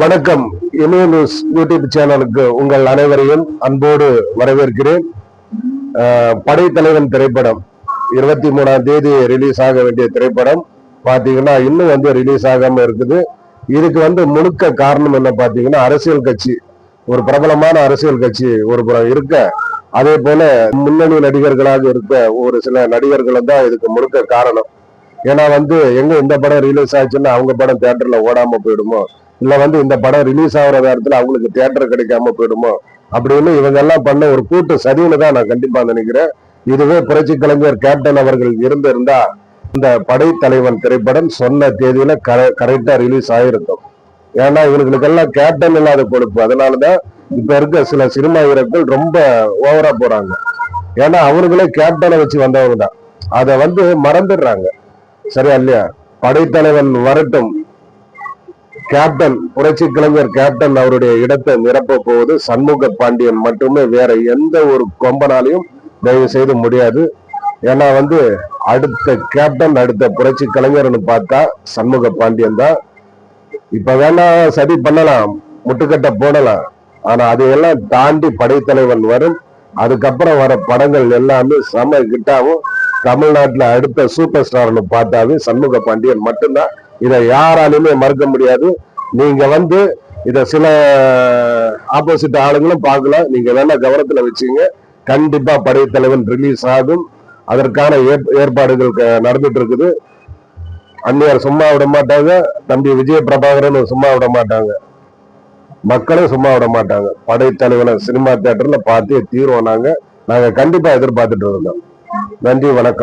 வணக்கம். இமய news YouTube சேனலுக்கு உங்கள் அனைவரையும் அன்போடு வரவேற்கிறேன். படைத்தலைவன் திரைப்படம். இருபத்தி மூணாம் தேதி ரிலீஸ் ஆக வேண்டிய திரைப்படம். பார்த்தீங்கன்னா இன்னும் வந்து ரிலீஸ் ஆகாம இருக்குது. இதுக்கு வந்து முழுக்க காரணம் என்ன பார்த்தீங்கன்னா அரசியல் கட்சி. ஒரு பிரபலமான அரசியல் கட்சி ஒரு புறம் இருக்க அதே போல முன்னணி நடிகர்களாக இருக்க ஒரு சில நடிகர்களும் தான் இதுக்கு முழுக்க காரணம். ஏன்னா வந்து எங்க இந்த படம் ரிலீஸ் ஆச்சுன்னா அவங்க படம் தியேட்டர்ல ஓடாம போயிடுமோ? இல்ல வந்து இந்த படம் ரிலீஸ் ஆகிற நேரத்துல அவங்களுக்கு தியேட்டர் கிடைக்காம போயிடுமோ அப்படின்னு இவங்க எல்லாம் பண்ண ஒரு கூட்டு சதின்னு தான் நான் கண்டிப்பா நினைக்கிறேன். இதுவே புரட்சி கலைஞர் கேப்டன் அவர்கள் இருந்திருந்தா இந்த படைத்தலைவன் திரைப்படம் சொன்ன தேதியில கரெக்டா ரிலீஸ் ஆயிருக்கும். ஏன்னா இவங்களுக்கெல்லாம் கேப்டன் இல்லாத கொழுப்பு அதனாலதான் இப்ப இருக்க சில சினிமா வீரர்கள் ரொம்ப ஓவரா போறாங்க. ஏன்னா அவங்களே கேப்டனை வச்சு வந்தவங்க தான். அதை வந்து மறந்துடுறாங்க. சரியா இல்லையா? படைத்தலைவன் வரட்டும். கேப்டன் புரட்சி கலைஞர் கேப்டன் அவருடைய இடத்தை நிரப்ப போவது சண்முக பாண்டியன் மட்டுமே வேற எந்த ஒரு கொம்பனாலையும் தயவு செய்து முடியாது. ஏன்னா வந்து அடுத்த கேப்டன் அடுத்த புரட்சி கலைஞர்னு பார்த்தா சண்முக பாண்டியன் தான். இப்ப வேணா சரி பண்ணலாம் முட்டுக்கட்டை போடலாம். ஆனா அதையெல்லாம் தாண்டி படைத்தலைவன் வரும் அதுக்கப்புறம் வர படங்கள் எல்லாமே செம கிட்டாவும் தமிழ்நாட்டுல அடுத்த சூப்பர் ஸ்டார்னு பார்த்தாவே சண்முக பாண்டியன் மட்டும்தான். இதை யாராலுமே மறுக்க முடியாது. நீங்க வந்து இத சில ஆப்போசிட் ஆளுங்களும் பார்க்கலாம் நீங்க வேணா கவனத்துல வச்சுங்க கண்டிப்பா படைத்தலைவன் ரிலீஸ் ஆகும். அதற்கான ஏற்- ஏற்பாடுகள் க- நடந்துட்டு இருக்குது. அந்நியார் சும்மா விட மாட்டாங்க. தம்பி விஜய பிரபாகரன் சும்மா விட மாட்டாங்க. மக்களும் சும்மா விட மாட்டாங்க. படைத்தலைவனை சினிமா தியேட்டர்ல பார்த்தே தீர்வோம் நாங்க. நாங்க கண்டிப்பா எதிர்பார்த்துட்டு இருந்தோம் நன்றி வணக்கம்.